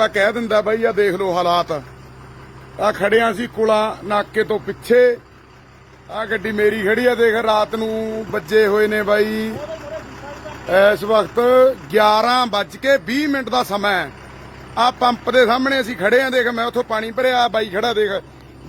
ਆ ਕਹਿ ਦਿੰਦਾ ਬਾਈ ਆ ਦੇਖ ਲਓ ਹਾਲਾਤ। ਆ ਖੜਿਆ ਸੀ ਕੁਲਾ ਨਾਕੇ ਤੋਂ ਪਿੱਛੇ। ਆ ਗੱਡੀ ਮੇਰੀ ਖੜੀ ਆ, ਦੇਖ ਰਾਤ ਨੂੰ ਵੱਜੇ ਹੋਏ ਨੇ ਬਾਈ। ਇਸ ਵਕਤ 11 ਵੱਜ ਕੇ 20 ਮਿੰਟ ਦਾ ਸਮਾਂ ਹੈ। ਆ ਪੰਪ ਦੇ ਸਾਹਮਣੇ ਅਸੀਂ ਖੜੇ ਆ, ਦੇਖ ਮੈਂ ਉੱਥੋਂ ਪਾਣੀ ਭਰਿਆ ਬਾਈ ਖੜਾ, ਦੇਖ।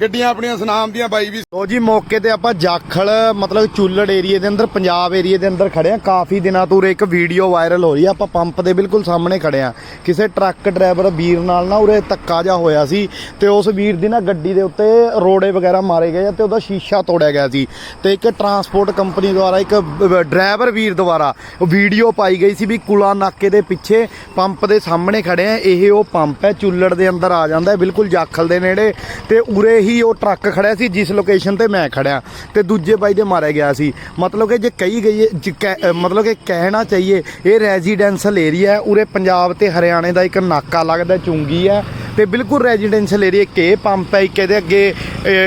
ਗੱਡੀਆਂ ਆਪਣੀਆਂ ਸੁਨਾਮ ਦੀਆਂ ਬਾਈ ਵੀ ਲੋ ਜੀ, ਮੌਕੇ ਤੇ ਆਪਾਂ ਜਾਖਲ, ਮਤਲਬ ਚੁੱਲੜ ਏਰੀਏ ਦੇ ਅੰਦਰ, ਪੰਜਾਬ ਏਰੀਏ ਦੇ ਅੰਦਰ ਖੜੇ ਆ ਕਾਫੀ ਦਿਨਾਂ ਤੋਂ ਉਰੇ ਇੱਕ ਵੀਡੀਓ ਵਾਇਰਲ ਹੋ ਰਹੀ ਆ। ਆਪਾਂ ਪੰਪ ਦੇ ਬਿਲਕੁਲ ਸਾਹਮਣੇ ਖੜੇ ਆ ਕਿਸੇ ਟਰੱਕ ਡਰਾਈਵਰ ਵੀਰ ਨਾਲ ਨਾ ਉਰੇ ਧੱਕਾ ਜਾ ਹੋਇਆ ਸੀ ਤੇ ਉਸ ਵੀਰ ਦੀ ਨਾ ਗੱਡੀ ਦੇ ਉੱਤੇ ਰੋੜੇ ਵਗੈਰਾ ਮਾਰੇ ਗਏ ਤੇ ਉਹਦਾ ਸ਼ੀਸ਼ਾ ਤੋੜਿਆ ਗਿਆ ਸੀ ਤੇ ਇੱਕ ਟਰਾਂਸਪੋਰਟ ਕੰਪਨੀ ਦੁਆਰਾ ਇੱਕ ਡਰਾਈਵਰ ਵੀਰ ਦੁਆਰਾ ਵੀਡੀਓ ਪਾਈ ਗਈ ਸੀ ਵੀ ਕੁਲਾ ਨਾਕੇ ਦੇ ਪਿੱਛੇ ਪੰਪ ਦੇ ਸਾਹਮਣੇ ਖੜੇ ਆ। ਇਹ ਉਹ ਪੰਪ ਹੈ, ਚੁੱਲੜ ਦੇ ਅੰਦਰ ਆ ਜਾਂਦਾ ਬਿਲਕੁਲ ਜਾਖਲ ਦੇ ਨੇੜੇ ਤੇ ਉਰੇ ਹੀ ਉਹ ਟਰੱਕ ਖੜਿਆ ਸੀ, ਜਿਸ ਲੋਕੇਸ਼ਨ ਤੇ ਮੈਂ ਖੜਿਆ ਤੇ ਦੂਜੇ ਬਾਈ ਦੇ ਮਾਰਿਆ ਗਿਆ ਸੀ। ਮਤਲਬ ਕਿ ਜੇ ਕਹੀ ਗਈ ਕਹਿ- ਮਤਲਬ ਕਿ ਕਹਿਣਾ ਚਾਹੀਏ, ਇਹ ਰੈਜ਼ੀਡੈਂਸ਼ਲ ਏਰੀਆ ਹੈ, ਉਰੇ ਪੰਜਾਬ ਤੇ ਹਰਿਆਣੇ ਦਾ ਇੱਕ ਨਾਕਾ ਲੱਗਦਾ, ਚੁੰਗੀ ਹੈ। ਤੇ ਬਿਲਕੁਲ ਰੈਜ਼ੀਡੈਂਸ਼ਲ ਏਰੀਆ ਕੇ ਪੰਪ ਹੈ, ਇੱਕ ਇਹਦੇ ਅੱਗੇ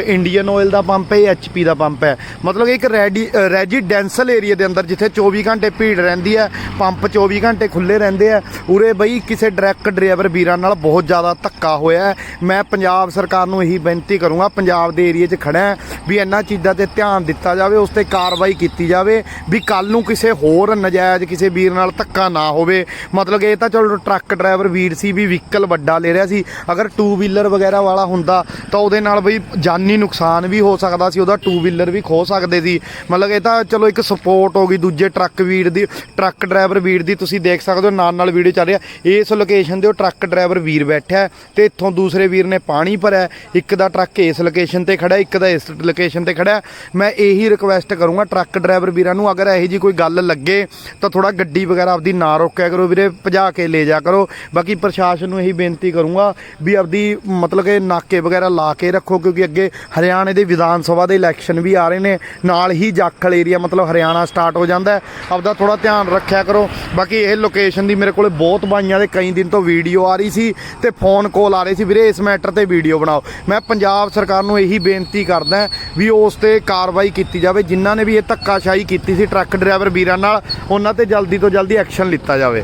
ਇੰਡੀਅਨ ਆਇਲ ਦਾ ਪੰਪ ਹੈ ਐਚਪੀ ਦਾ ਪੰਪ ਹੈ। ਮਤਲਬ ਇੱਕ ਰੈਡੀ ਰੈਜ਼ੀਡੈਂਸ਼ਲ ਏਰੀਆ ਦੇ ਅੰਦਰ, ਜਿੱਥੇ 24 ਘੰਟੇ ਭੀੜ ਰਹਿੰਦੀ ਹੈ ਪੰਪ 24 ਘੰਟੇ ਖੁੱਲੇ ਰਹਿੰਦੇ ਆ। ਉਰੇ ਬਈ ਕਿਸੇ ਡਰੈਕ ਡਰਾਈਵਰ ਵੀਰਾਂ ਨਾਲ ਬਹੁਤ ਜ਼ਿਆਦਾ ਧੱਕਾ ਹੋਇਆ ਮੈਂ ਪੰਜਾਬ ਸਰਕਾਰ ਨੂੰ ਇਹੀ ਬੇਨਤੀ ਕਰੂੰਗਾ, ਪੰਜਾਬ ਦੇ ਏਰੀਆ 'ਚ ਖੜਾ ਵੀ ਇਹਨਾਂ ਚੀਜ਼ਾਂ ਤੇ ਧਿਆਨ ਦਿੱਤਾ ਜਾਵੇ, ਉਸ ਤੇ ਕਾਰਵਾਈ ਕੀਤੀ ਜਾਵੇ, ਵੀ ਕੱਲ ਨੂੰ ਕਿਸੇ ਹੋਰ ਨਜਾਇਜ਼ ਕਿਸੇ ਵੀਰ ਨਾਲ ਧੱਕਾ ਨਾ ਹੋਵੇ। ਮਤਲਬ ਇਹ ਤਾਂ ਚਲੋ ਟਰੱਕ ਡਰਾਈਵਰ ਵੀਰ ਸੀ, ਵੀ ਵਹੀਕਲ ਵੱਡਾ ਲੈ ਰਿਹਾ ਸੀ ਅਗਰ ਟੂ ਵੀਲਰ ਵਗੈਰਾ ਵਾਲਾ ਹੁੰਦਾ ਤਾਂ ਉਹਦੇ ਨਾਲ ਬਈ ਜਾਨੀ ਨੁਕਸਾਨ ਵੀ ਹੋ ਸਕਦਾ ਸੀ, ਉਹਦਾ ਟੂ ਵੀਲਰ ਵੀ ਖੋ ਸਕਦੇ ਸੀ। ਮਤਲਬ ਇਹ ਤਾਂ ਚਲੋ ਇੱਕ ਸਪੋਰਟ ਹੋ ਗਈ, ਦੂਜੇ ਟਰੱਕ ਵੀਰ ਦੀ ਟਰੱਕ ਡਰਾਈਵਰ ਵੀਰ ਦੀ ਤੁਸੀਂ ਦੇਖ ਸਕਦੇ ਹੋ ਨਾਲ ਨਾਲ ਵੀਡੀਓ ਚੱਲ ਰਿਹਾ। ਇਸ ਲੋਕੇਸ਼ਨ ਤੇ ਉਹ ਟਰੱਕ ਡਰਾਈਵਰ ਵੀਰ ਬੈਠਾ ਹੈ ਤੇ ਇੱਥੋਂ ਦੂਸਰੇ ਵੀਰ ਨੇ ਪਾਣੀ ਭਰਿਆ ਇੱਕ ਦਾ ਟਰੱਕ ਇਸ ਲੋਕੇਸ਼ਨ ਤੇ ਖੜਾ ਇੱਕ ਦਾ ਇਸ ਲੋਕੇਸ਼ਨ ਤੇ ਖੜਾ ਮੈਂ ਇਹੀ ਰਿਕਵੈਸਟ ਕਰੂੰਗਾ ਟਰੱਕ ਡਰਾਈਵਰ ਵੀਰਾਂ ਨੂੰ, ਅਗਰ ਇਹੋ ਜੀ ਕੋਈ ਗੱਲ ਲੱਗੇ, ਤਾਂ ਥੋੜਾ ਗੱਡੀ ਵਗੈਰਾ ਆਪਦੀ ਨਾ ਰੋਕਿਆ ਕਰੋ ਵੀਰੇ, ਭਜਾ ਕੇ ਲੈ ਜਾ ਕਰੋ। ਬਾਕੀ ਪ੍ਰਸ਼ਾਸਨ ਨੂੰ ਇਹੀ ਬੇਨਤੀ ਕਰੂੰਗਾ ਵੀ ਆਪਦੀ ਮਤਲਬ ਕਿ ਨਾਕੇ ਵਗੈਰਾ ਲਾ ਕੇ ਰੱਖੋ, ਕਿਉਂਕਿ ਅੱਗੇ ਹਰਿਆਣੇ ਦੇ ਵਿਧਾਨ ਸਭਾ ਦੇ ਇਲੈਕਸ਼ਨ ਵੀ ਆ ਰਹੇ ਨੇ। ਨਾਲ ਹੀ ਜਾਖਲ ਏਰੀਆ ਮਤਲਬ ਹਰਿਆਣਾ ਸਟਾਰਟ ਹੋ ਜਾਂਦਾ ਆਪਦਾ ਥੋੜਾ ਧਿਆਨ ਰੱਖਿਆ ਕਰੋ। ਬਾਕੀ ਇਹ ਲੋਕੇਸ਼ਨ ਦੀ ਮੇਰੇ ਕੋਲੇ ਬਹੁਤ ਬਾਈਆਂ ਦੇ ਕਈ ਦਿਨ ਤੋਂ ਵੀਡੀਓ ਆ ਰਹੀ ਸੀ ਤੇ ਫੋਨ ਕਾਲ ਆ ਰਹੀ ਸੀ। ਵੀਰੇ, ਇਸ ਮੈਟਰ ਤੇ ਵੀਡੀਓ ਬਣਾਓ। ਮੈਂ ਪੰਜਾਬ ਸਰਕਾਰ ਨੂੰ ਇਹੀ ਬੇਨਤੀ ਕਰਦਾ ਵੀ ਉਸ ਤੇ ਕਾਰਵਾਈ ਕੀਤੀ ਜਾਵੇ। ਜਿਨ੍ਹਾਂ ਨੇ ਵੀ ਇਹ ਧੱਕਾਸ਼ਾਹੀ ਕੀਤੀ ਸੀ, ਟਰੱਕ ਡਰਾਈਵਰ ਵੀਰਾਂ ਨਾਲ, ਉਹਨਾਂ ਤੇ ਜਲਦੀ ਤੋਂ ਜਲਦੀ ਐਕਸ਼ਨ ਲਿੱਤਾ ਜਾਵੇ।